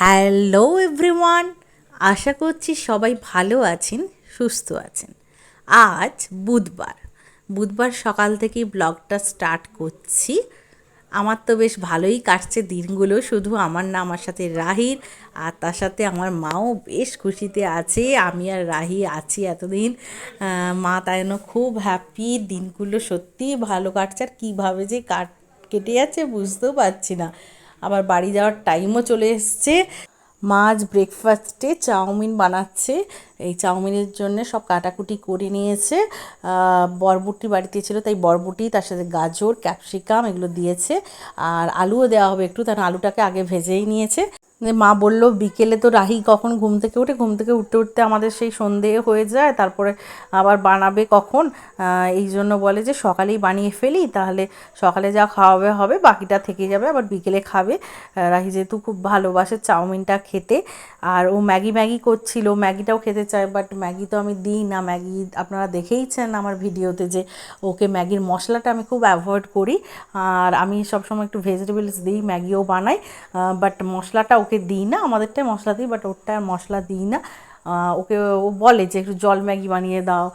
Hello everyone আশা করছি সবাই ভালো আছেন, সুস্থ আছেন। আজ বুধবার। বুধবার সকাল থেকেই ব্লগটা স্টার্ট করছি। আমার তো বেশ ভালোই কাটছে দিনগুলো, শুধু আমার না, আমার সাথে রাহির আর তার সাথে আমার মাও বেশ খুশিতে আছে। আমি আর রাহি আছি এতদিন। মা তাই খুব হ্যাপি দিনগুলো সত্যিই ভালো কাটছে। আর কীভাবে যে কাট, কেটে যাচ্ছে বুঝতেও পারছি না। আবার বাড়ি যাওয়ার টাইমও চলে এসছে। মাছ ব্রেকফাস্টে চাউমিন বানাচ্ছে। এই চাউমিনের জন্য সব কাটাকুটি করে নিয়েছে। বরবুটি বাড়িতে ছিল, তাই বরবটি, তার সাথে গাজর, ক্যাপসিকাম এগুলো দিয়েছে। আর আলুও দেওয়া হবে একটু তার আলুটাকে আগে ভেজেই নিয়েছে। যে মা বলল, বিকেলে তো রাহি কখন ঘুম থেকে উঠে? ঘুম থেকে উঠতে উঠতে আমাদের সেই সন্ধে হয়ে যায়, তারপরে আবার বানাবে কখন? এই জন্য বলে যে সকালেই বানিয়ে ফেলি, তাহলে সকালে যা খাওয়াবে হবে, বাকিটা থেকে যাবে, আবার বিকেলে খাবে। রাহি যেহেতু খুব ভালোবাসে চাউমিনটা খেতে, আর ও ম্যাগি ম্যাগি করছিল, ম্যাগিটাও খেতে চায় বাট ম্যাগি তো আমি দিই না। ম্যাগি আপনারা দেখেইছেন আমার ভিডিওতে যে ওকে ম্যাগির মশলাটা আমি খুব অ্যাভয়েড করি, আর আমি সবসময় একটু ভেজিটেবলস দিই, ম্যাগিও বানাই বাট মশলাটা ওকে দিই না আমাদেরটাই মশলা দিই বাট ওরটা মশলা দিই না। ওকে, ও বলে যে একটু জল ম্যাগি বানিয়ে দাও।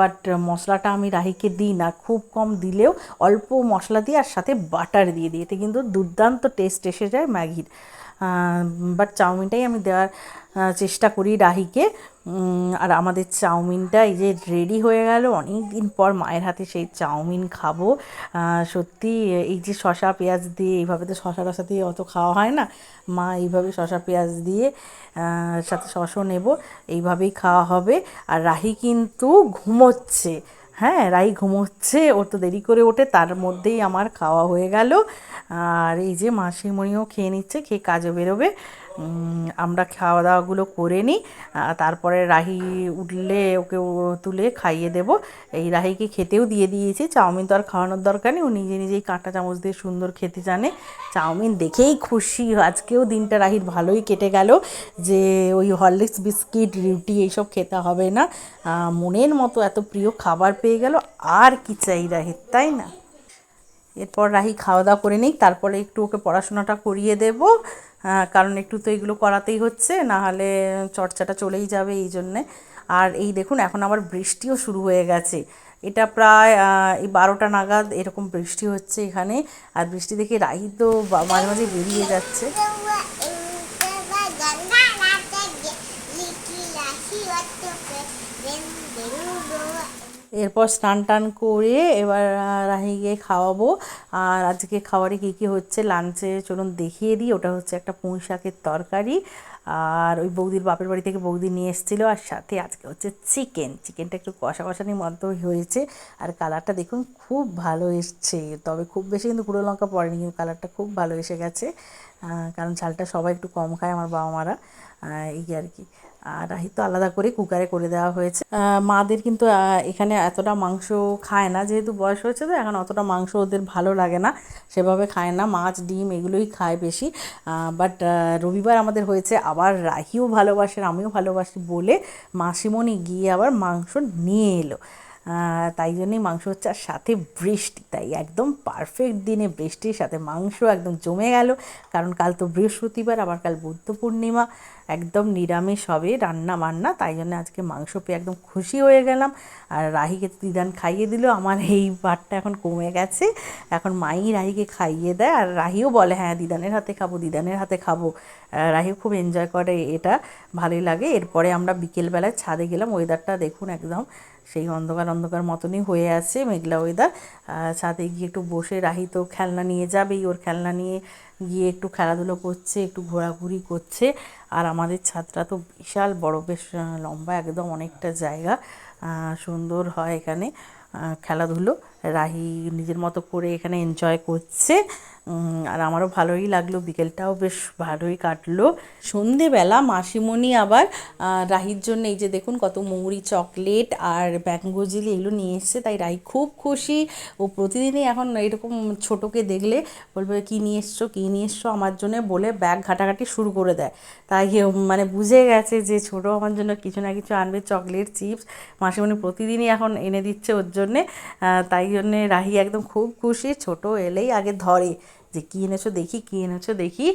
বাট মশলাটা আমি রাহিকে দিই না, খুব কম দিলেও অল্প মশলা দিয়ে আর সাথে বাটার দিয়ে দিই। এতে কিন্তু দুর্দান্ত টেস্ট এসে যায় ম্যাগির। বাট চাউমিনটাই আমি দেওয়ার চেষ্টা করি রাহিকে। আর আমাদের চাউমিনটা এই যে রেডি হয়ে গেল অনেক দিন পর মায়ের হাতে সেই চাউমিন খাব। সত্যি এই যে শশা পেঁয়াজ দিয়ে, এইভাবে তো শশা টশা দিয়ে অত খাওয়া হয় না। মা এইভাবে শশা পেঁয়াজ দিয়ে সাথে শসও নেব, এইভাবেই খাওয়া হবে। আর রাহি কিন্তু ঘুমোচ্ছে। হ্যাঁ রাই ঘুমোচ্ছে, ওর তো দেরি করে ওঠে, তার মধ্যেই আমার খাওয়া হয়ে গেল। আর এই যে মাসিমণিও খেয়ে নিচ্ছে, খেয়ে কাজে বেরোবে। আমরা খাওয়া দাওয়াগুলো করে নিই তারপরে রাহি উঠলে ওকে তুলে খাইয়ে দেব। এই রাহিকে খেতেও দিয়ে দিয়েছি, চাউমিন তো আর খাওয়ানোর দরকার নেই, ও নিজে নিজেই কাঁটা চামচ দিয়ে সুন্দর খেতে জানে। চাউমিন দেখেই খুশি, আজকেও দিনটা রাহির ভালোই কেটে গেল যে ওই হরলিক্স বিস্কিট, রুটি এইসব খেতে হবে না। মনের মতো এত প্রিয় খাবার পেয়ে গেল, আর কি চাই রাহির, তাই না? এরপর রাহি খাওয়া দাওয়া করে নিই তারপরে একটু ওকে পড়াশোনাটা করিয়ে দেব। কারণ একটু তো এগুলো করাতেই হচ্ছে, না হলে চর্চাটা চলেই যাবে এই জন্যে। আর এই দেখুন, এখন আবার বৃষ্টিও শুরু হয়ে গেছে। এটা প্রায় এই বারোটা নাগাদ এরকম বৃষ্টি হচ্ছে এখানে। আর বৃষ্টি দেখে রাহি তো মাঝে মাঝে বেরিয়ে যাচ্ছে। এরপর স্নান টান করে এবার রাহিকে খাওয়াবো। আর আজকে খাবারে কী কী হচ্ছে লাঞ্চে চলুন দেখিয়ে দিই। ওটা হচ্ছে একটা পুঁই শাকের তরকারি। আর ওই বৌদির বাপের বাড়ি থেকে বৌদি নিয়ে এসেছিল। আর সাথে আজকে হচ্ছে চিকেন। চিকেনটা একটু কষা কষানির মতো হয়েছে। আর কালারটা দেখুন খুব ভালো এসছে। তবে খুব বেশি কিন্তু গুঁড়ো লঙ্কা পড়েনি, কিন্তু কালারটা খুব ভালো এসে গেছে। কারণ ঝালটা সবাই একটু কম খায় আমার বাবা মারা। এই আর কি। আর রাহি তো আলাদা করে কুকারে করে দেওয়া হয়েছে। মাদের কিন্তু এখানে এতটা মাংস খায় না, যেহেতু বয়স হয়েছে তো, এখন অতটা মাংস ওদের ভালো লাগে না, সেভাবে খায় না, মাছ, ডিম এগুলোই খায় বেশি। বাট রবিবার আমাদের হয়েছে, আবার রাহিও ভালোবাসে, আমিও ভালোবাসি বলে মাসিমণি গিয়ে আবার মাংস নিয়ে এলো। তাই জন্যই মাংস হচ্ছে আর সাথে বৃষ্টি, তাই একদম পারফেক্ট দিনে বৃষ্টির সাথে মাংস একদম জমে গেল। কারণ কাল তো বৃহস্পতিবার, আবার কাল বুদ্ধ পূর্ণিমা, একদম নিরামিষ হবে রান্না বান্না, তাই জন্য আজকে মাংস পেয়ে একদম খুশি হয়ে গেলাম। আর রাহিকে দিদান খাইয়ে দিল, আমার এই বারটা এখন কমে গেছে। এখন মাই রাহিকে খাইয়ে দেয়, আর রাহিও বলে হ্যাঁ দিদানের হাতে খাব, দিদানের হাতে খাব। রাহিও খুব এনজয় করে এটা, ভালোই লাগে। এরপরে আমরা বিকেলবেলায় ছাদে গেলাম ওয়েদারটা দেখুন একদম সেই অন্ধকার অন্ধকার মতনই হয়ে আছে মেঘলা ওয়েদার ছাদে গিয়ে একটু বসে রাহি তো খেলনা নিয়ে যাবেই। ওর খেলনা নিয়ে গিয়ে একটু খেলাধুলো করছে, একটু ঘোরাঘুরি করছে। আর আমাদের ছাদটা তো বিশাল বড়, বেশ লম্বা, একদম অনেকটা জায়গা। সুন্দর হয় এখানে। খেলাধুলো। রাহি নিজের মতো করে এখানে এনজয় করছে। আর আমারও ভালোই লাগল, বিকেলটাও বেশ ভালোই কাটলো। সন্ধেবেলা মাসিমণি আবার রাহির জন্য এই যে দেখুন কত মৌরি চকলেট আর ব্যাঙ্গো জেলি এগুলো নিয়ে এসছে, তাই রাহি খুব খুশি। ও প্রতিদিনই এখন এরকম ছোটোকে দেখলে বলবে, কী নিয়ে এসছো, কী নিয়ে এসছো? আমার জন্য বলে ব্যাগ ঘাটাঘাটি শুরু করে দেয়। তাই মানে বুঝে গেছে যে ছোটো আমার জন্য কিছু না কিছু আনবে, চকলেট, চিপস। মাসিমণি প্রতিদিনই এখন এনে দিচ্ছে ওর জন্যে তাই জন্যে রাহি একদম খুব খুশি, ছোট এলেই আগে ধরে। যে কী এনেছো, দেখি কী এনেছো, দেখি।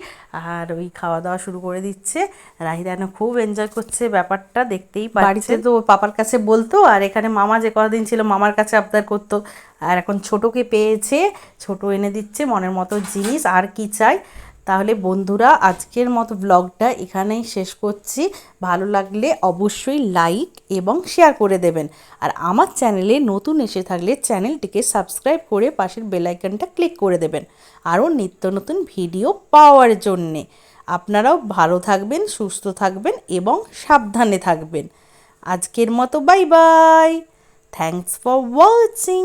আর ওই খাওয়া দাওয়া শুরু করে দিচ্ছে। রাহিদা যেন খুব এনজয় করছে ব্যাপারটা, দেখতেই বাড়িতে তো পাপার কাছে বলতো, আর এখানে মামা যে কদিন ছিল মামার কাছে আবদার করতো। আর এখন ছোটোকে পেয়েছে, ছোট এনে দিচ্ছে মনের মতো জিনিস, আর কি চাই? তাহলে বন্ধুরা, আজকের মতো ব্লগটা এখানেই শেষ করছি। ভালো লাগলে অবশ্যই লাইক এবং শেয়ার করে দেবেন। আর আমার চ্যানেলে নতুন এসে থাকলে চ্যানেলটিকে সাবস্ক্রাইব করে পাশের বেলাইকনটা ক্লিক করে দেবেন। আরও নিত্য নতুন ভিডিও পাওয়ার জন্যে। আপনারাও ভালো থাকবেন, সুস্থ থাকবেন এবং সাবধানে থাকবেন। আজকের মতো bye bye thanks for watching